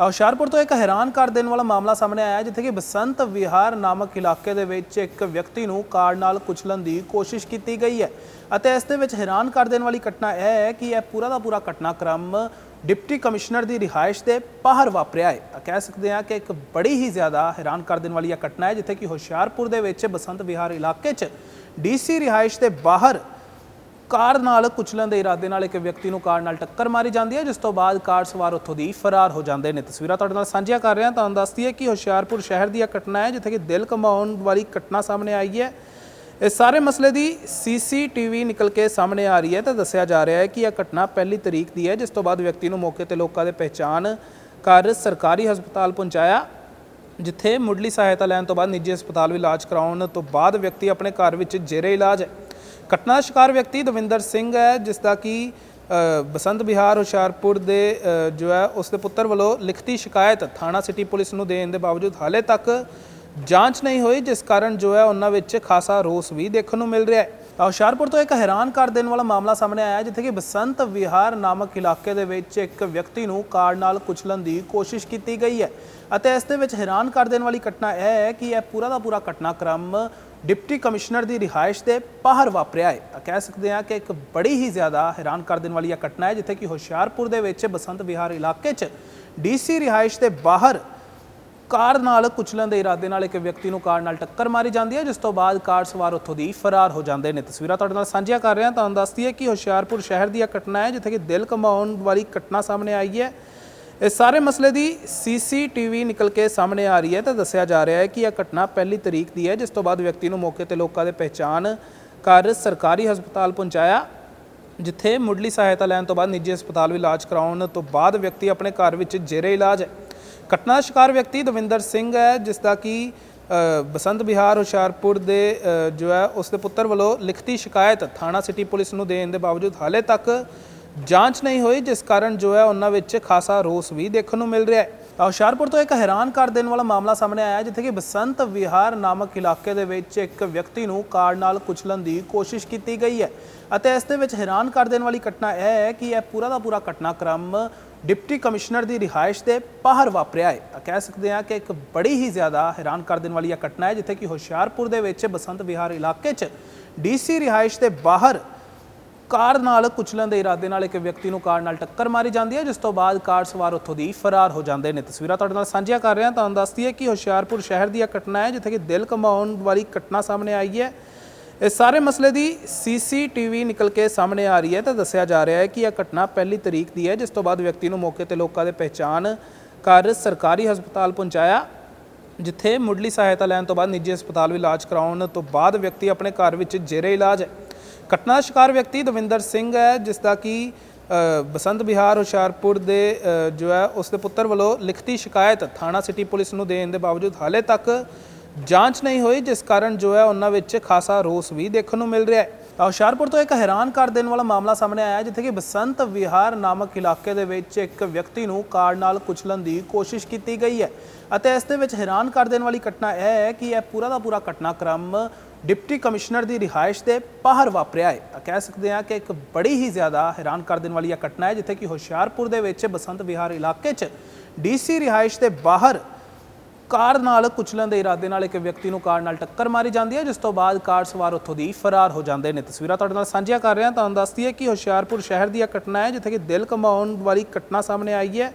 ਤਾਂ ਹੁਸ਼ਿਆਰਪੁਰ ਤੋਂ ਇੱਕ ਹੈਰਾਨ ਕਰ ਦੇਣ ਵਾਲਾ ਮਾਮਲਾ ਸਾਹਮਣੇ ਆਇਆ ਜਿੱਥੇ ਕਿ ਬਸੰਤ ਵਿਹਾਰ ਨਾਮਕ ਇਲਾਕੇ ਦੇ ਵਿੱਚ ਇੱਕ ਵਿਅਕਤੀ ਨੂੰ ਕਾਰ ਨਾਲ ਕੁਚਲਣ ਦੀ ਕੋਸ਼ਿਸ਼ ਕੀਤੀ ਗਈ ਹੈ। ਅਤੇ ਇਸ ਦੇ ਵਿੱਚ ਹੈਰਾਨ ਕਰ ਦੇਣ ਵਾਲੀ ਘਟਨਾ ਇਹ ਹੈ ਕਿ ਇਹ ਪੂਰਾ ਦਾ ਪੂਰਾ ਘਟਨਾਕ੍ਰਮ ਡਿਪਟੀ ਕਮਿਸ਼ਨਰ ਦੀ ਰਿਹਾਇਸ਼ ਦੇ ਬਾਹਰ ਵਾਪਰਿਆ ਹੈ। ਤਾਂ ਕਹਿ ਸਕਦੇ ਹਾਂ ਕਿ ਇੱਕ ਬੜੀ ਹੀ ਜ਼ਿਆਦਾ ਹੈਰਾਨ ਕਰ ਦੇਣ ਵਾਲੀ ਇਹ ਘਟਨਾ ਹੈ, ਜਿੱਥੇ ਕਿ ਹੁਸ਼ਿਆਰਪੁਰ ਦੇ ਵਿੱਚ ਬਸੰਤ ਵਿਹਾਰ ਇਲਾਕੇ 'ਚ ਡੀਸੀ ਰਿਹਾਇਸ਼ ਦੇ ਬਾਹਰ ਕਾਰ ਨਾਲ ਕੁਚਲਣ ਦੇ ਇਰਾਦੇ ਨਾਲ ਇੱਕ ਵਿਅਕਤੀ ਨੂੰ ਕਾਰ ਨਾਲ ਟੱਕਰ ਮਾਰੀ ਜਾਂਦੀ ਹੈ, ਜਿਸ ਤੋਂ ਬਾਅਦ ਕਾਰ ਸਵਾਰ ਉੱਥੋਂ ਦੀ ਫਰਾਰ ਹੋ ਜਾਂਦੇ ਨੇ। ਤਸਵੀਰਾਂ ਤੁਹਾਡੇ ਨਾਲ ਸਾਂਝੀਆਂ ਕਰ ਰਹੇ ਹਾਂ ਤੁਹਾਨੂੰ ਦੱਸਦੀ ਹੈ ਕਿ ਹੁਸ਼ਿਆਰਪੁਰ ਸ਼ਹਿਰ ਦੀ ਇਹ ਘਟਨਾ ਹੈ, ਜਿੱਥੇ ਕਿ ਦਿਲ ਕਮਾਉਣ ਵਾਲੀ ਘਟਨਾ ਸਾਹਮਣੇ ਆਈ ਹੈ। ਇਸ ਸਾਰੇ ਮਸਲੇ ਦੀ ਸੀਸੀਟੀਵੀ ਨਿਕਲ ਕੇ ਸਾਹਮਣੇ ਆ ਰਹੀ ਹੈ ਤਾਂ ਦੱਸਿਆ ਜਾ ਰਿਹਾ ਹੈ ਕਿ ਇਹ ਘਟਨਾ ਪਹਿਲੀ ਤਰੀਕ ਦੀ ਹੈ, ਜਿਸ ਤੋਂ ਬਾਅਦ ਵਿਅਕਤੀ ਨੂੰ ਮੌਕੇ ਤੇ ਲੋਕਾਂ ਦੇ ਪਹਿਚਾਣ ਕਰ ਸਰਕਾਰੀ ਹਸਪਤਾਲ ਪਹੁੰਚਾਇਆ, ਜਿੱਥੇ ਮੁੱਢਲੀ ਸਹਾਇਤਾ ਲੈਣ ਤੋਂ ਬਾਅਦ ਨਿੱਜੀ ਹਸਪਤਾਲ ਵੀ ਇਲਾਜ ਕਰਾਉਣ ਤੋਂ ਬਾਅਦ ਵਿਅਕਤੀ ਆਪਣੇ ਘਰ ਵਿੱਚ ਜੇਰੇ ਇਲਾਜ ਹੈ ਘਟਨਾ ਦਾ ਸ਼ਿਕਾਰ ਵਿਅਕਤੀ ਦਵਿੰਦਰ ਸਿੰਘ ਹੈ, ਜਿਸ ਦਾ ਕਿ ਬਸੰਤ ਵਿਹਾਰ, ਹੁਸ਼ਿਆਰਪੁਰ ਦੇ ਜੋ ਹੈ, ਉਸ ਦੇ ਪੁੱਤਰ ਵੱਲੋਂ ਲਿਖਤੀ ਸ਼ਿਕਾਇਤ ਥਾਣਾ ਸਿਟੀ ਪੁਲਿਸ ਨੂੰ ਦੇਣ ਦੇ ਬਾਵਜੂਦ ਹਾਲੇ ਤੱਕ ਜਾਂਚ ਨਹੀਂ ਹੋਈ, ਜਿਸ ਕਾਰਨ ਜੋ ਹੈ, ਉਹਨਾਂ ਵਿੱਚ ਖਾਸਾ ਰੋਸ ਵੀ ਦੇਖਣ ਨੂੰ ਮਿਲ ਰਿਹਾ ਹੈ। ਤਾਂ ਹੁਸ਼ਿਆਰਪੁਰ ਤੋਂ ਇੱਕ ਹੈਰਾਨ ਕਰ ਦੇਣ ਵਾਲਾ ਮਾਮਲਾ ਸਾਹਮਣੇ ਆਇਆ ਜਿੱਥੇ ਕਿ ਬਸੰਤ ਵਿਹਾਰ ਨਾਮਕ ਇਲਾਕੇ ਦੇ ਵਿੱਚ ਇੱਕ ਵਿਅਕਤੀ ਨੂੰ ਕਾਰ ਨਾਲ ਕੁਚਲਣ ਦੀ ਕੋਸ਼ਿਸ਼ ਕੀਤੀ ਗਈ ਹੈ। ਅਤੇ ਇਸ ਦੇ ਵਿੱਚ ਹੈਰਾਨ ਕਰ ਦੇਣ ਵਾਲੀ ਘਟਨਾ ਇਹ ਹੈ ਕਿ ਇਹ ਪੂਰਾ ਦਾ ਪੂਰਾ ਘਟਨਾਕ੍ਰਮ ਡਿਪਟੀ ਕਮਿਸ਼ਨਰ ਦੀ ਰਿਹਾਇਸ਼ ਦੇ ਬਾਹਰ ਵਾਪਰਿਆ ਹੈ। ਤਾਂ ਕਹਿ ਸਕਦੇ ਹਾਂ ਕਿ ਇੱਕ ਬੜੀ ਹੀ ਜ਼ਿਆਦਾ ਹੈਰਾਨ ਕਰ ਦੇਣ ਵਾਲੀ ਇਹ ਘਟਨਾ ਹੈ, ਜਿੱਥੇ ਕਿ ਹੁਸ਼ਿਆਰਪੁਰ ਦੇ ਵਿੱਚ ਬਸੰਤ ਵਿਹਾਰ ਇਲਾਕੇ 'ਚ ਡੀਸੀ ਰਿਹਾਇਸ਼ ਦੇ ਬਾਹਰ ਕਾਰ ਨਾਲ ਕੁਚਲਣ ਦੇ ਇਰਾਦੇ ਨਾਲ ਇੱਕ ਵਿਅਕਤੀ ਨੂੰ ਕਾਰ ਨਾਲ ਟੱਕਰ ਮਾਰੀ ਜਾਂਦੀ ਹੈ, ਜਿਸ ਤੋਂ ਬਾਅਦ ਕਾਰ ਸਵਾਰ ਉੱਥੋਂ ਦੀ ਫਰਾਰ ਹੋ ਜਾਂਦੇ ਨੇ। ਤਸਵੀਰਾਂ ਤੁਹਾਡੇ ਨਾਲ ਸਾਂਝੀਆਂ ਕਰ ਰਹੇ ਹਾਂ ਤੁਹਾਨੂੰ ਦੱਸਦੀ ਹੈ ਕਿ ਹੁਸ਼ਿਆਰਪੁਰ ਸ਼ਹਿਰ ਦੀ ਇਹ ਘਟਨਾ ਹੈ, ਜਿੱਥੇ ਕਿ ਦਿਲ ਕਮਾਉਣ ਵਾਲੀ ਘਟਨਾ ਸਾਹਮਣੇ ਆਈ ਹੈ। ਇਸ ਸਾਰੇ ਮਸਲੇ ਦੀ ਸੀਸੀਟੀਵੀ ਨਿਕਲ ਕੇ ਸਾਹਮਣੇ ਆ ਰਹੀ ਹੈ ਤਾਂ ਦੱਸਿਆ ਜਾ ਰਿਹਾ ਹੈ ਕਿ ਇਹ ਘਟਨਾ ਪਹਿਲੀ ਤਰੀਕ ਦੀ ਹੈ, ਜਿਸ ਤੋਂ ਬਾਅਦ ਵਿਅਕਤੀ ਨੂੰ ਮੌਕੇ ਤੇ ਲੋਕਾਂ ਦੇ ਪਹਿਚਾਣ ਕਰ ਸਰਕਾਰੀ ਹਸਪਤਾਲ ਪਹੁੰਚਾਇਆ, ਜਿੱਥੇ ਮੁੱਢਲੀ ਸਹਾਇਤਾ ਲੈਣ ਤੋਂ ਬਾਅਦ ਨਿੱਜੀ ਹਸਪਤਾਲ ਵਿੱਚ ਇਲਾਜ ਕਰਾਉਣ ਤੋਂ ਬਾਅਦ ਵਿਅਕਤੀ ਆਪਣੇ ਘਰ ਵਿੱਚ ਜੇਰੇ ਇਲਾਜ ਹੈ। ਘਟਨਾ ਦਾ ਸ਼ਿਕਾਰ ਵਿਅਕਤੀ ਦਵਿੰਦਰ ਸਿੰਘ ਹੈ, ਜਿਸ ਦਾ ਕਿ ਬਸੰਤ ਵਿਹਾਰ, ਹੁਸ਼ਿਆਰਪੁਰ ਦੇ ਜੋ ਹੈ, ਉਸ ਦੇ ਪੁੱਤਰ ਵੱਲੋਂ ਲਿਖਤੀ ਸ਼ਿਕਾਇਤ ਥਾਣਾ ਸਿਟੀ ਪੁਲਿਸ ਨੂੰ ਦੇਣ ਦੇ ਬਾਵਜੂਦ ਹਾਲੇ ਤੱਕ ਜਾਂਚ ਨਹੀਂ ਹੋਈ, ਜਿਸ ਕਾਰਨ ਜੋ ਹੈ ਉਹਨਾਂ ਵਿੱਚ ਖਾਸਾ ਰੋਸ ਵੀ ਦੇਖਣ ਨੂੰ ਮਿਲ ਰਿਹਾ ਹੈ। ਤਾਂ ਹੁਸ਼ਿਆਰਪੁਰ ਤੋਂ ਇੱਕ ਹੈਰਾਨ ਕਰ ਦੇਣ ਵਾਲਾ ਮਾਮਲਾ ਸਾਹਮਣੇ ਆਇਆ, ਜਿੱਥੇ ਕਿ ਬਸੰਤ ਵਿਹਾਰ ਨਾਮਕ ਇਲਾਕੇ ਦੇ ਵਿੱਚ ਇੱਕ ਵਿਅਕਤੀ ਨੂੰ ਕਾਰ ਨਾਲ ਕੁਚਲਣ ਦੀ ਕੋਸ਼ਿਸ਼ ਕੀਤੀ ਗਈ ਹੈ ਅਤੇ ਇਸ ਦੇ ਵਿੱਚ ਹੈਰਾਨ ਕਰ ਦੇਣ ਵਾਲੀ ਘਟਨਾ ਇਹ ਹੈ ਕਿ ਇਹ ਪੂਰਾ ਦਾ ਪੂਰਾ ਘਟਨਾਕ੍ਰਮ ਡਿਪਟੀ ਕਮਿਸ਼ਨਰ ਦੀ ਰਿਹਾਇਸ਼ ਦੇ ਬਾਹਰ ਵਾਪਰਿਆ ਹੈ। ਤਾਂ ਕਹਿ ਸਕਦੇ ਹਾਂ ਕਿ ਇੱਕ ਬੜੀ ਹੀ ਜ਼ਿਆਦਾ ਹੈਰਾਨ ਕਰ ਦੇਣ ਵਾਲੀ ਇਹ ਘਟਨਾ ਹੈ, ਜਿੱਥੇ ਕਿ ਹੁਸ਼ਿਆਰਪੁਰ ਦੇ ਵਿੱਚ ਬਸੰਤ ਵਿਹਾਰ ਇਲਾਕੇ 'ਚ ਡੀਸੀ ਰਿਹਾਇਸ਼ ਦੇ ਬਾਹਰ ਕਾਰ ਨਾਲ, ਕੁਚਲਣ ਦੇ ਇਰਾਦੇ ਨਾਲ ਇੱਕ ਵਿਅਕਤੀ ਨੂੰ ਕਾਰ ਨਾਲ ਟੱਕਰ ਮਾਰੀ ਜਾਂਦੀ ਹੈ, ਜਿਸ ਤੋਂ ਬਾਅਦ ਕਾਰ ਸਵਾਰ ਉੱਥੋਂ ਦੀ ਫਰਾਰ ਹੋ ਜਾਂਦੇ ਨੇ। ਤਸਵੀਰਾਂ ਤੁਹਾਡੇ ਨਾਲ ਸਾਂਝੀਆਂ ਕਰ ਰਹੇ ਹਾਂ ਤੁਹਾਨੂੰ ਦੱਸਦੀ ਹੈ ਕਿ ਹੁਸ਼ਿਆਰਪੁਰ ਸ਼ਹਿਰ ਦੀ ਇਹ ਘਟਨਾ ਹੈ, ਜਿੱਥੇ ਕਿ ਦਿਲ ਕਮਾਉਣ ਵਾਲੀ ਘਟਨਾ ਸਾਹਮਣੇ ਆਈ ਹੈ। ਇਸ ਸਾਰੇ ਮਸਲੇ ਦੀ ਸੀਸੀਟੀਵੀ ਨਿਕਲ ਕੇ ਸਾਹਮਣੇ ਆ ਰਹੀ ਹੈ ਤਾਂ ਦੱਸਿਆ ਜਾ ਰਿਹਾ ਹੈ ਕਿ ਇਹ ਘਟਨਾ ਪਹਿਲੀ ਤਰੀਕ ਦੀ ਹੈ, ਜਿਸ ਤੋਂ ਬਾਅਦ ਵਿਅਕਤੀ ਨੂੰ ਮੌਕੇ ਤੇ ਲੋਕਾਂ ਦੇ ਪਹਿਚਾਣ ਕਰ ਸਰਕਾਰੀ ਹਸਪਤਾਲ ਪਹੁੰਚਾਇਆ, ਜਿੱਥੇ ਮੁੱਢਲੀ ਸਹਾਇਤਾ ਲੈਣ ਤੋਂ ਬਾਅਦ ਨਿੱਜੀ ਹਸਪਤਾਲ ਵੀ ਇਲਾਜ ਕਰਾਉਣ ਤੋਂ ਬਾਅਦ ਵਿਅਕਤੀ ਆਪਣੇ ਘਰ ਵਿੱਚ ਜੇਰੇ ਇਲਾਜ ਹੈ ਘਟਨਾ ਦਾ ਸ਼ਿਕਾਰ ਵਿਅਕਤੀ ਦਵਿੰਦਰ ਸਿੰਘ ਹੈ, ਜਿਸ ਦਾ ਕਿ ਬਸੰਤ ਵਿਹਾਰ, ਹੁਸ਼ਿਆਰਪੁਰ ਦੇ ਜੋ ਹੈ, ਉਸ ਦੇ ਪੁੱਤਰ ਵੱਲੋਂ ਲਿਖਤੀ ਸ਼ਿਕਾਇਤ ਥਾਣਾ ਸਿਟੀ ਪੁਲਿਸ ਨੂੰ ਦੇਣ ਦੇ ਬਾਵਜੂਦ ਹਾਲੇ ਤੱਕ ਜਾਂਚ ਨਹੀਂ ਹੋਈ, ਜਿਸ ਕਾਰਨ ਜੋ ਹੈ, ਉਹਨਾਂ ਵਿੱਚ ਖਾਸਾ ਰੋਸ ਵੀ ਦੇਖਣ ਨੂੰ ਮਿਲ ਰਿਹਾ ਹੈ। ਤਾਂ ਹੁਸ਼ਿਆਰਪੁਰ ਤੋਂ ਇੱਕ ਹੈਰਾਨ ਕਰ ਦੇਣ ਵਾਲਾ ਮਾਮਲਾ ਸਾਹਮਣੇ ਆਇਆ ਜਿੱਥੇ ਕਿ ਬਸੰਤ ਵਿਹਾਰ ਨਾਮਕ ਇਲਾਕੇ ਦੇ ਵਿੱਚ ਇੱਕ ਵਿਅਕਤੀ ਨੂੰ ਕਾਰ ਨਾਲ ਕੁਚਲਣ ਦੀ ਕੋਸ਼ਿਸ਼ ਕੀਤੀ ਗਈ ਹੈ। ਅਤੇ ਇਸ ਦੇ ਵਿੱਚ ਹੈਰਾਨ ਕਰ ਦੇਣ ਵਾਲੀ ਘਟਨਾ ਇਹ ਹੈ ਕਿ ਇਹ ਪੂਰਾ ਦਾ ਪੂਰਾ ਘਟਨਾਕ੍ਰਮ ਡਿਪਟੀ ਕਮਿਸ਼ਨਰ ਦੀ ਰਿਹਾਇਸ਼ ਦੇ ਬਾਹਰ ਵਾਪਰਿਆ ਹੈ। ਤਾਂ ਕਹਿ ਸਕਦੇ ਹਾਂ ਕਿ ਇੱਕ ਬੜੀ ਹੀ ਜ਼ਿਆਦਾ ਹੈਰਾਨ ਕਰ ਦੇਣ ਵਾਲੀ ਇਹ ਘਟਨਾ ਹੈ, ਜਿੱਥੇ ਕਿ ਹੁਸ਼ਿਆਰਪੁਰ ਦੇ ਵਿੱਚ ਬਸੰਤ ਵਿਹਾਰ ਇਲਾਕੇ 'ਚ ਡੀਸੀ ਰਿਹਾਇਸ਼ ਦੇ ਬਾਹਰ ਕਾਰ ਨਾਲ ਕੁਚਲਣ ਦੇ ਇਰਾਦੇ ਨਾਲ ਇੱਕ ਵਿਅਕਤੀ ਨੂੰ ਕਾਰ ਨਾਲ ਟੱਕਰ ਮਾਰੀ ਜਾਂਦੀ ਹੈ, ਜਿਸ ਤੋਂ ਬਾਅਦ ਕਾਰ ਸਵਾਰ ਉੱਥੋਂ ਦੀ ਫਰਾਰ ਹੋ ਜਾਂਦੇ ਨੇ। ਤਸਵੀਰਾਂ ਤੁਹਾਡੇ ਨਾਲ ਸਾਂਝੀਆਂ ਕਰ ਰਹੇ ਹਾਂ ਤੁਹਾਨੂੰ ਦੱਸਦੀ ਹੈ ਕਿ ਹੁਸ਼ਿਆਰਪੁਰ ਸ਼ਹਿਰ ਦੀ ਇਹ ਘਟਨਾ ਹੈ, ਜਿੱਥੇ ਕਿ ਦਿਲ ਕਮਾਉਣ ਵਾਲੀ ਘਟਨਾ ਸਾਹਮਣੇ ਆਈ ਹੈ।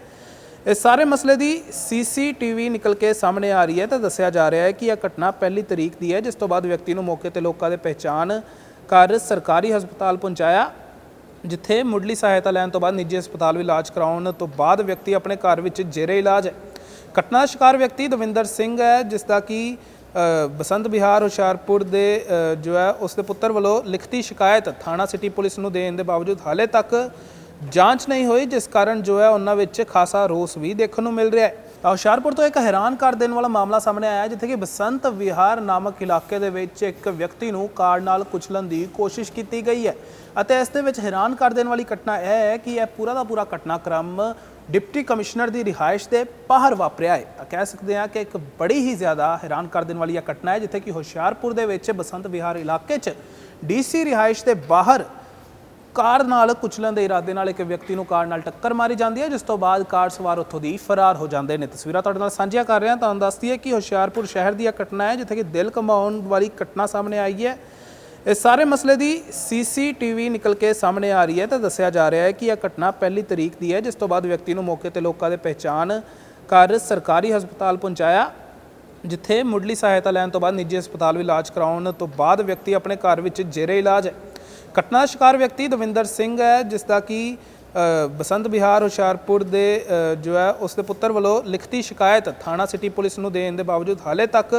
ਇਸ ਸਾਰੇ ਮਸਲੇ ਦੀ ਸੀਸੀਟੀਵੀ ਨਿਕਲ ਕੇ ਸਾਹਮਣੇ ਆ ਰਹੀ ਹੈ ਤਾਂ ਦੱਸਿਆ ਜਾ ਰਿਹਾ ਹੈ ਕਿ ਇਹ ਘਟਨਾ ਪਹਿਲੀ ਤਰੀਕ ਦੀ ਹੈ, ਜਿਸ ਤੋਂ ਬਾਅਦ ਵਿਅਕਤੀ ਨੂੰ ਮੌਕੇ ਤੇ ਲੋਕਾਂ ਦੇ ਪਹਿਚਾਣ ਕਰ ਸਰਕਾਰੀ ਹਸਪਤਾਲ ਪਹੁੰਚਾਇਆ, ਜਿੱਥੇ ਮੁੱਢਲੀ ਸਹਾਇਤਾ ਲੈਣ ਤੋਂ ਬਾਅਦ ਨਿੱਜੀ ਹਸਪਤਾਲ ਵਿੱਚ ਇਲਾਜ ਕਰਾਉਣ ਤੋਂ ਬਾਅਦ ਵਿਅਕਤੀ ਆਪਣੇ ਘਰ ਵਿੱਚ ਜੇਰੇ ਇਲਾਜ ਹੈ। ਘਟਨਾ ਦਾ ਸ਼ਿਕਾਰ ਵਿਅਕਤੀ ਦਵਿੰਦਰ ਸਿੰਘ ਹੈ, ਜਿਸ ਦਾ ਕਿ ਬਸੰਤ ਵਿਹਾਰ, ਹੁਸ਼ਿਆਰਪੁਰ ਦੇ ਜੋ ਹੈ, ਉਸ ਦੇ ਪੁੱਤਰ ਵੱਲੋਂ ਲਿਖਤੀ ਸ਼ਿਕਾਇਤ ਥਾਣਾ ਸਿਟੀ ਪੁਲਿਸ ਨੂੰ ਦੇਣ ਦੇ ਬਾਵਜੂਦ ਹਾਲੇ ਤੱਕ ਜਾਂਚ ਨਹੀਂ ਹੋਈ, ਜਿਸ ਕਾਰਨ ਜੋ ਹੈ ਉਹਨਾਂ ਵਿੱਚ ਖਾਸਾ ਰੋਸ ਵੀ ਦੇਖਣ ਨੂੰ ਮਿਲ ਰਿਹਾ ਹੈ। ਤਾਂ ਹੁਸ਼ਿਆਰਪੁਰ ਤੋਂ ਇੱਕ ਹੈਰਾਨ ਕਰ ਦੇਣ ਵਾਲਾ ਮਾਮਲਾ ਸਾਹਮਣੇ ਆਇਆ ਜਿੱਥੇ ਕਿ ਬਸੰਤ ਵਿਹਾਰ ਨਾਮਕ ਇਲਾਕੇ ਦੇ ਵਿੱਚ ਇੱਕ ਵਿਅਕਤੀ ਨੂੰ ਕਾਰ ਨਾਲ ਕੁਚਲਣ ਦੀ ਕੋਸ਼ਿਸ਼ ਕੀਤੀ ਗਈ ਹੈ ਅਤੇ ਇਸ ਦੇ ਵਿੱਚ ਹੈਰਾਨ ਕਰ ਦੇਣ ਵਾਲੀ ਘਟਨਾ ਇਹ ਹੈ ਕਿ ਇਹ ਪੂਰਾ ਦਾ ਪੂਰਾ ਘਟਨਾਕ੍ਰਮ ਡਿਪਟੀ ਕਮਿਸ਼ਨਰ ਦੀ ਰਿਹਾਇਸ਼ ਦੇ ਬਾਹਰ ਵਾਪਰਿਆ ਹੈ। ਤਾਂ ਕਹਿ ਸਕਦੇ ਹਾਂ ਕਿ ਇੱਕ ਬੜੀ ਹੀ ਜ਼ਿਆਦਾ ਹੈਰਾਨ ਕਰ ਦੇਣ ਵਾਲੀ ਇਹ ਘਟਨਾ ਹੈ, ਜਿੱਥੇ ਕਿ ਹੁਸ਼ਿਆਰਪੁਰ ਦੇ ਵਿੱਚ ਬਸੰਤ ਵਿਹਾਰ ਇਲਾਕੇ 'ਚ ਡੀਸੀ ਰਿਹਾਇਸ਼ ਦੇ ਬਾਹਰ ਕਾਰ ਨਾਲ, ਕੁਚਲਣ ਦੇ ਇਰਾਦੇ ਨਾਲ ਇੱਕ ਵਿਅਕਤੀ ਨੂੰ ਕਾਰ ਨਾਲ ਟੱਕਰ ਮਾਰੀ ਜਾਂਦੀ ਹੈ, ਜਿਸ ਤੋਂ ਬਾਅਦ ਕਾਰ ਸਵਾਰ ਉੱਥੋਂ ਦੀ ਫਰਾਰ ਹੋ ਜਾਂਦੇ ਨੇ। ਤਸਵੀਰਾਂ ਤੁਹਾਡੇ ਨਾਲ ਸਾਂਝੀਆਂ ਕਰ ਰਹੇ ਹਾਂ ਤੁਹਾਨੂੰ ਦੱਸਦੀ ਹੈ ਕਿ ਹੁਸ਼ਿਆਰਪੁਰ ਸ਼ਹਿਰ ਦੀ ਇਹ ਘਟਨਾ ਹੈ, ਜਿੱਥੇ ਕਿ ਦਿਲ ਕਮਾਉਣ ਵਾਲੀ ਘਟਨਾ ਸਾਹਮਣੇ ਆਈ ਹੈ। ਇਸ ਸਾਰੇ ਮਸਲੇ ਦੀ ਸੀਸੀਟੀਵੀ ਨਿਕਲ ਕੇ ਸਾਹਮਣੇ ਆ ਰਹੀ ਹੈ ਤਾਂ ਦੱਸਿਆ ਜਾ ਰਿਹਾ ਹੈ ਕਿ ਇਹ ਘਟਨਾ ਪਹਿਲੀ ਤਰੀਕ ਦੀ ਹੈ, ਜਿਸ ਤੋਂ ਬਾਅਦ ਵਿਅਕਤੀ ਨੂੰ ਮੌਕੇ ਤੇ ਲੋਕਾਂ ਦੇ ਪਹਿਚਾਣ ਕਰ ਸਰਕਾਰੀ ਹਸਪਤਾਲ ਪਹੁੰਚਾਇਆ, ਜਿੱਥੇ ਮੁੱਢਲੀ ਸਹਾਇਤਾ ਲੈਣ ਤੋਂ ਬਾਅਦ ਨਿੱਜੀ ਹਸਪਤਾਲ ਵੀ ਇਲਾਜ ਕਰਾਉਣ ਤੋਂ ਬਾਅਦ ਵਿਅਕਤੀ ਆਪਣੇ ਘਰ ਵਿੱਚ ਜੇਰੇ ਇਲਾਜ ਹੈ ਘਟਨਾ ਦਾ ਸ਼ਿਕਾਰ ਵਿਅਕਤੀ ਦਵਿੰਦਰ ਸਿੰਘ ਹੈ, ਜਿਸ ਦਾ ਕਿ ਬਸੰਤ ਵਿਹਾਰ, ਹੁਸ਼ਿਆਰਪੁਰ ਦੇ ਜੋ ਹੈ, ਉਸ ਦੇ ਪੁੱਤਰ ਵੱਲੋਂ ਲਿਖਤੀ ਸ਼ਿਕਾਇਤ ਥਾਣਾ ਸਿਟੀ ਪੁਲਿਸ ਨੂੰ ਦੇਣ ਦੇ ਬਾਵਜੂਦ ਹਾਲੇ ਤੱਕ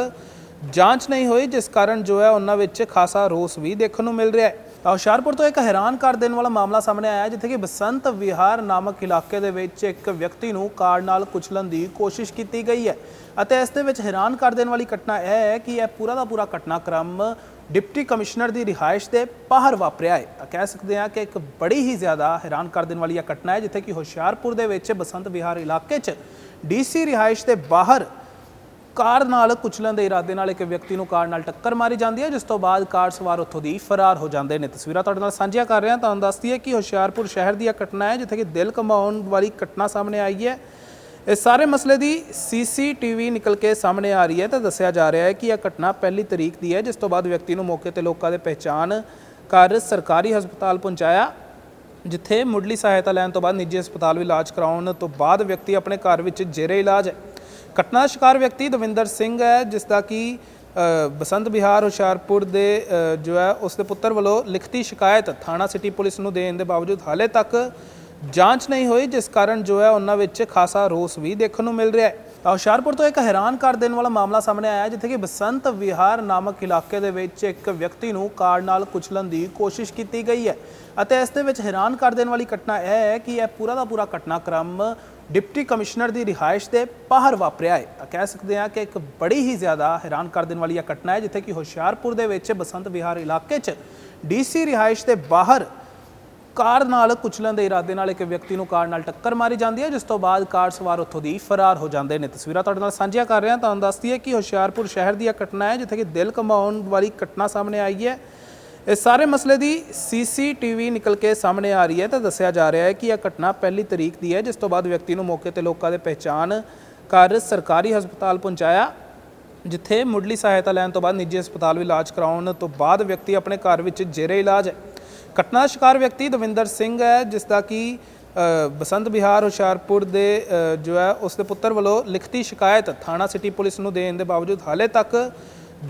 ਜਾਂਚ ਨਹੀਂ ਹੋਈ, ਜਿਸ ਕਾਰਨ ਜੋ ਹੈ, ਉਹਨਾਂ ਵਿੱਚ ਖਾਸਾ ਰੋਸ ਵੀ ਦੇਖਣ ਨੂੰ ਮਿਲ ਰਿਹਾ ਹੈ। ਤਾਂ ਹੁਸ਼ਿਆਰਪੁਰ ਤੋਂ ਇੱਕ ਹੈਰਾਨ ਕਰ ਦੇਣ ਵਾਲਾ ਮਾਮਲਾ ਸਾਹਮਣੇ ਆਇਆ ਜਿੱਥੇ ਕਿ ਬਸੰਤ ਵਿਹਾਰ ਨਾਮਕ ਇਲਾਕੇ ਦੇ ਵਿੱਚ ਇੱਕ ਵਿਅਕਤੀ ਨੂੰ ਕਾਰ ਨਾਲ ਕੁਚਲਣ ਦੀ ਕੋਸ਼ਿਸ਼ ਕੀਤੀ ਗਈ ਹੈ। ਅਤੇ ਇਸ ਦੇ ਵਿੱਚ ਹੈਰਾਨ ਕਰ ਦੇਣ ਵਾਲੀ ਘਟਨਾ ਇਹ ਹੈ ਕਿ ਇਹ ਪੂਰਾ ਦਾ ਪੂਰਾ ਘਟਨਾਕ੍ਰਮ ਡਿਪਟੀ ਕਮਿਸ਼ਨਰ ਦੀ ਰਿਹਾਇਸ਼ ਦੇ ਬਾਹਰ ਵਾਪਰਿਆ ਹੈ। ਤਾਂ ਕਹਿ ਸਕਦੇ ਹਾਂ ਕਿ ਇੱਕ ਬੜੀ ਹੀ ਜ਼ਿਆਦਾ ਹੈਰਾਨ ਕਰ ਦੇਣ ਵਾਲੀ ਇਹ ਘਟਨਾ ਹੈ, ਜਿੱਥੇ ਕਿ ਹੁਸ਼ਿਆਰਪੁਰ ਦੇ ਵਿੱਚ ਬਸੰਤ ਵਿਹਾਰ ਇਲਾਕੇ 'ਚ ਡੀਸੀ ਰਿਹਾਇਸ਼ ਦੇ ਬਾਹਰ ਕਾਰ ਨਾਲ ਕੁਚਲਣ ਦੇ ਇਰਾਦੇ ਨਾਲ ਇੱਕ ਵਿਅਕਤੀ ਨੂੰ ਕਾਰ ਨਾਲ ਟੱਕਰ ਮਾਰੀ ਜਾਂਦੀ ਹੈ, ਜਿਸ ਤੋਂ ਬਾਅਦ ਕਾਰ ਸਵਾਰ ਉੱਥੋਂ ਦੀ ਫਰਾਰ ਹੋ ਜਾਂਦੇ ਨੇ। ਤਸਵੀਰਾਂ ਤੁਹਾਡੇ ਨਾਲ ਸਾਂਝੀਆਂ ਕਰ ਰਹੇ ਹਾਂ ਤੁਹਾਨੂੰ ਦੱਸਦੀ ਹੈ ਕਿ ਹੁਸ਼ਿਆਰਪੁਰ ਸ਼ਹਿਰ ਦੀ ਇਹ ਘਟਨਾ ਹੈ, ਜਿੱਥੇ ਕਿ ਦਿਲ ਕਮਾਉਣ ਵਾਲੀ ਘਟਨਾ ਸਾਹਮਣੇ ਆਈ ਹੈ। ਇਸ ਸਾਰੇ ਮਸਲੇ ਦੀ ਸੀਸੀਟੀਵੀ ਨਿਕਲ ਕੇ ਸਾਹਮਣੇ ਆ ਰਹੀ ਹੈ ਤਾਂ ਦੱਸਿਆ ਜਾ ਰਿਹਾ ਹੈ ਕਿ ਇਹ ਘਟਨਾ ਪਹਿਲੀ ਤਰੀਕ ਦੀ ਹੈ, ਜਿਸ ਤੋਂ ਬਾਅਦ ਵਿਅਕਤੀ ਨੂੰ ਮੌਕੇ ਤੇ ਲੋਕਾਂ ਦੇ ਪਹਿਚਾਣ ਕਰ ਸਰਕਾਰੀ ਹਸਪਤਾਲ ਪਹੁੰਚਾਇਆ, ਜਿੱਥੇ ਮੁੱਢਲੀ ਸਹਾਇਤਾ ਲੈਣ ਤੋਂ ਬਾਅਦ ਨਿੱਜੀ ਹਸਪਤਾਲ ਵਿੱਚ ਇਲਾਜ ਕਰਾਉਣ ਤੋਂ ਬਾਅਦ ਵਿਅਕਤੀ ਆਪਣੇ ਘਰ ਵਿੱਚ ਜੇਰੇ ਇਲਾਜ ਹੈ। ਘਟਨਾ ਦਾ ਸ਼ਿਕਾਰ ਵਿਅਕਤੀ ਦਵਿੰਦਰ ਸਿੰਘ ਹੈ, ਜਿਸ ਦਾ ਕਿ ਬਸੰਤ ਵਿਹਾਰ, ਹੁਸ਼ਿਆਰਪੁਰ ਦੇ ਜੋ ਹੈ, ਉਸ ਦੇ ਪੁੱਤਰ ਵੱਲੋਂ ਲਿਖਤੀ ਸ਼ਿਕਾਇਤ ਥਾਣਾ ਸਿਟੀ ਪੁਲਿਸ ਨੂੰ ਦੇਣ ਦੇ ਬਾਵਜੂਦ ਹਾਲੇ ਤੱਕ ਜਾਂਚ ਨਹੀਂ ਹੋਈ, ਜਿਸ ਕਾਰਨ ਜੋ ਹੈ ਉਹਨਾਂ ਵਿੱਚ ਖਾਸਾ ਰੋਸ ਵੀ ਦੇਖਣ ਨੂੰ ਮਿਲ ਰਿਹਾ ਹੈ। ਤਾਂ ਹੁਸ਼ਿਆਰਪੁਰ ਤੋਂ ਇੱਕ ਹੈਰਾਨ ਕਰ ਦੇਣ ਵਾਲਾ ਮਾਮਲਾ ਸਾਹਮਣੇ ਆਇਆ, ਜਿੱਥੇ ਕਿ ਬਸੰਤ ਵਿਹਾਰ ਨਾਮਕ ਇਲਾਕੇ ਦੇ ਵਿੱਚ ਇੱਕ ਵਿਅਕਤੀ ਨੂੰ ਕਾਰ ਨਾਲ ਕੁਚਲਣ ਦੀ ਕੋਸ਼ਿਸ਼ ਕੀਤੀ ਗਈ ਹੈ ਅਤੇ ਇਸ ਦੇ ਵਿੱਚ ਹੈਰਾਨ ਕਰ ਦੇਣ ਵਾਲੀ ਘਟਨਾ ਇਹ ਹੈ ਕਿ ਇਹ ਪੂਰਾ ਦਾ ਪੂਰਾ ਘਟਨਾਕ੍ਰਮ ਡਿਪਟੀ ਕਮਿਸ਼ਨਰ ਦੀ ਰਿਹਾਇਸ਼ ਦੇ ਬਾਹਰ ਵਾਪਰਿਆ ਹੈ। ਤਾਂ ਕਹਿ ਸਕਦੇ ਹਾਂ ਕਿ ਇੱਕ ਬੜੀ ਹੀ ਜ਼ਿਆਦਾ ਹੈਰਾਨ ਕਰ ਦੇਣ ਵਾਲੀ ਇਹ ਘਟਨਾ ਹੈ, ਜਿੱਥੇ ਕਿ ਹੁਸ਼ਿਆਰਪੁਰ ਦੇ ਵਿੱਚ ਬਸੰਤ ਵਿਹਾਰ ਇਲਾਕੇ 'ਚ ਡੀਸੀ ਰਿਹਾਇਸ਼ ਦੇ ਬਾਹਰ ਕਾਰ ਨਾਲ, ਕੁਚਲਣ ਦੇ ਇਰਾਦੇ ਨਾਲ ਇੱਕ ਵਿਅਕਤੀ ਨੂੰ ਕਾਰ ਨਾਲ ਟੱਕਰ ਮਾਰੀ ਜਾਂਦੀ ਹੈ, ਜਿਸ ਤੋਂ ਬਾਅਦ ਕਾਰ ਸਵਾਰ ਉੱਥੋਂ ਦੀ ਫਰਾਰ ਹੋ ਜਾਂਦੇ ਨੇ। ਤਸਵੀਰਾਂ ਤੁਹਾਡੇ ਨਾਲ ਸਾਂਝੀਆਂ ਕਰ ਰਹੇ ਹਾਂ ਤੁਹਾਨੂੰ ਦੱਸਦੀ ਹੈ ਕਿ ਹੁਸ਼ਿਆਰਪੁਰ ਸ਼ਹਿਰ ਦੀ ਇਹ ਘਟਨਾ ਹੈ, ਜਿੱਥੇ ਕਿ ਦਿਲ ਕਮਾਉਣ ਵਾਲੀ ਘਟਨਾ ਸਾਹਮਣੇ ਆਈ ਹੈ। ਇਸ ਸਾਰੇ ਮਸਲੇ ਦੀ ਸੀਸੀਟੀਵੀ ਨਿਕਲ ਕੇ ਸਾਹਮਣੇ ਆ ਰਹੀ ਹੈ ਤਾਂ ਦੱਸਿਆ ਜਾ ਰਿਹਾ ਹੈ ਕਿ ਇਹ ਘਟਨਾ ਪਹਿਲੀ ਤਰੀਕ ਦੀ ਹੈ, ਜਿਸ ਤੋਂ ਬਾਅਦ ਵਿਅਕਤੀ ਨੂੰ ਮੌਕੇ ਤੇ ਲੋਕਾਂ ਦੇ ਪਹਿਚਾਣ ਕਰ ਸਰਕਾਰੀ ਹਸਪਤਾਲ ਪਹੁੰਚਾਇਆ, ਜਿੱਥੇ ਮੁੱਢਲੀ ਸਹਾਇਤਾ ਲੈਣ ਤੋਂ ਬਾਅਦ ਨਿੱਜੀ ਹਸਪਤਾਲ ਵੀ ਇਲਾਜ ਕਰਾਉਣ ਤੋਂ ਬਾਅਦ ਵਿਅਕਤੀ ਆਪਣੇ ਘਰ ਵਿੱਚ ਜੇਰੇ ਇਲਾਜ ਹੈ ਘਟਨਾ ਦਾ ਸ਼ਿਕਾਰ ਵਿਅਕਤੀ ਦਵਿੰਦਰ ਸਿੰਘ ਹੈ, ਜਿਸ ਦਾ ਕਿ ਬਸੰਤ ਵਿਹਾਰ, ਹੁਸ਼ਿਆਰਪੁਰ ਦੇ ਜੋ ਹੈ, ਉਸ ਦੇ ਪੁੱਤਰ ਵੱਲੋਂ ਲਿਖਤੀ ਸ਼ਿਕਾਇਤ ਥਾਣਾ ਸਿਟੀ ਪੁਲਿਸ ਨੂੰ ਦੇਣ ਦੇ ਬਾਵਜੂਦ ਹਾਲੇ ਤੱਕ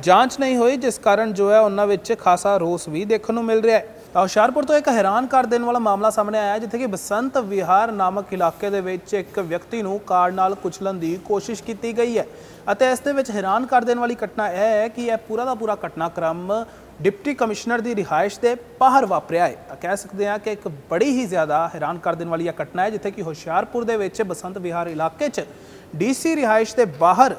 ਜਾਂਚ ਨਹੀਂ ਹੋਈ, ਜਿਸ ਕਾਰਨ ਜੋ ਹੈ, ਉਹਨਾਂ ਵਿੱਚ ਖਾਸਾ ਰੋਸ ਵੀ ਦੇਖਣ ਨੂੰ ਮਿਲ ਰਿਹਾ ਹੈ। ਤਾਂ ਹੁਸ਼ਿਆਰਪੁਰ ਤੋਂ ਇੱਕ ਹੈਰਾਨ ਕਰ ਦੇਣ ਵਾਲਾ ਮਾਮਲਾ ਸਾਹਮਣੇ ਆਇਆ ਜਿੱਥੇ ਕਿ ਬਸੰਤ ਵਿਹਾਰ ਨਾਮਕ ਇਲਾਕੇ ਦੇ ਵਿੱਚ ਇੱਕ ਵਿਅਕਤੀ ਨੂੰ ਕਾਰ ਨਾਲ ਕੁਚਲਣ ਦੀ ਕੋਸ਼ਿਸ਼ ਕੀਤੀ ਗਈ ਹੈ। ਅਤੇ ਇਸ ਦੇ ਵਿੱਚ ਹੈਰਾਨ ਕਰ ਦੇਣ ਵਾਲੀ ਘਟਨਾ ਇਹ ਹੈ ਕਿ ਇਹ ਪੂਰਾ ਦਾ ਪੂਰਾ ਘਟਨਾਕ੍ਰਮ ਡਿਪਟੀ ਕਮਿਸ਼ਨਰ ਦੀ ਰਿਹਾਇਸ਼ ਦੇ ਬਾਹਰ ਵਾਪਰਿਆ ਹੈ। ਤਾਂ ਕਹਿ ਸਕਦੇ ਹਾਂ ਕਿ ਇੱਕ ਬੜੀ ਹੀ ਜ਼ਿਆਦਾ ਹੈਰਾਨ ਕਰ ਦੇਣ ਵਾਲੀ ਇਹ ਘਟਨਾ ਹੈ, ਜਿੱਥੇ ਕਿ ਹੁਸ਼ਿਆਰਪੁਰ ਦੇ ਵਿੱਚ ਬਸੰਤ ਵਿਹਾਰ ਇਲਾਕੇ 'ਚ ਡੀਸੀ ਰਿਹਾਇਸ਼ ਦੇ ਬਾਹਰ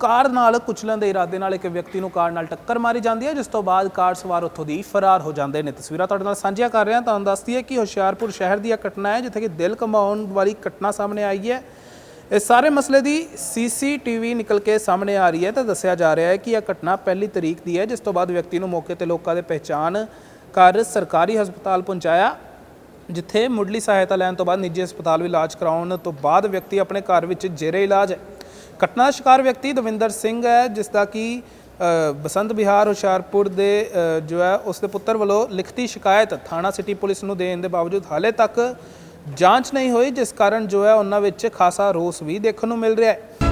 ਕਾਰ ਨਾਲ, ਕੁਚਲਣ ਦੇ ਇਰਾਦੇ ਨਾਲ ਇੱਕ ਵਿਅਕਤੀ ਨੂੰ ਕਾਰ ਨਾਲ ਟੱਕਰ ਮਾਰੀ ਜਾਂਦੀ ਹੈ, ਜਿਸ ਤੋਂ ਬਾਅਦ ਕਾਰ ਸਵਾਰ ਉੱਥੋਂ ਦੀ ਫਰਾਰ ਹੋ ਜਾਂਦੇ ਨੇ। ਤਸਵੀਰਾਂ ਤੁਹਾਡੇ ਨਾਲ ਸਾਂਝੀਆਂ ਕਰ ਰਹੇ ਹਾਂ ਤੁਹਾਨੂੰ ਦੱਸਦੀ ਹੈ ਕਿ ਹੁਸ਼ਿਆਰਪੁਰ ਸ਼ਹਿਰ ਦੀ ਇਹ ਘਟਨਾ ਹੈ, ਜਿੱਥੇ ਕਿ ਦਿਲ ਕਮਾਉਣ ਵਾਲੀ ਘਟਨਾ ਸਾਹਮਣੇ ਆਈ ਹੈ। ਇਸ ਸਾਰੇ ਮਸਲੇ ਦੀ ਸੀਸੀਟੀਵੀ ਨਿਕਲ ਕੇ ਸਾਹਮਣੇ ਆ ਰਹੀ ਹੈ ਤਾਂ ਦੱਸਿਆ ਜਾ ਰਿਹਾ ਹੈ ਕਿ ਇਹ ਘਟਨਾ ਪਹਿਲੀ ਤਰੀਕ ਦੀ ਹੈ, ਜਿਸ ਤੋਂ ਬਾਅਦ ਵਿਅਕਤੀ ਨੂੰ ਮੌਕੇ ਤੇ ਲੋਕਾਂ ਦੇ ਪਹਿਚਾਣ ਕਰ ਸਰਕਾਰੀ ਹਸਪਤਾਲ ਪਹੁੰਚਾਇਆ, ਜਿੱਥੇ ਮੁੱਢਲੀ ਸਹਾਇਤਾ ਲੈਣ ਤੋਂ ਬਾਅਦ ਨਿੱਜੀ ਹਸਪਤਾਲ ਵੀ ਇਲਾਜ ਕਰਾਉਣ ਤੋਂ ਬਾਅਦ ਵਿਅਕਤੀ ਆਪਣੇ ਘਰ ਵਿੱਚ ਜੇਰੇ ਇਲਾਜ ਹੈ ਘਟਨਾ ਦਾ ਸ਼ਿਕਾਰ ਵਿਅਕਤੀ ਦਵਿੰਦਰ ਸਿੰਘ ਹੈ, ਜਿਸ ਦਾ ਕਿ ਬਸੰਤ ਵਿਹਾਰ, ਹੁਸ਼ਿਆਰਪੁਰ ਦੇ ਜੋ ਹੈ, ਉਸ ਦੇ ਪੁੱਤਰ ਵੱਲੋਂ ਲਿਖਤੀ ਸ਼ਿਕਾਇਤ ਥਾਣਾ ਸਿਟੀ ਪੁਲਿਸ ਨੂੰ ਦੇਣ ਦੇ ਬਾਵਜੂਦ ਹਾਲੇ ਤੱਕ ਜਾਂਚ ਨਹੀਂ ਹੋਈ, ਜਿਸ ਕਾਰਨ ਜੋ ਹੈ, ਉਹਨਾਂ ਵਿੱਚ ਖਾਸਾ ਰੋਸ ਵੀ ਦੇਖਣ ਨੂੰ ਮਿਲ ਰਿਹਾ ਹੈ।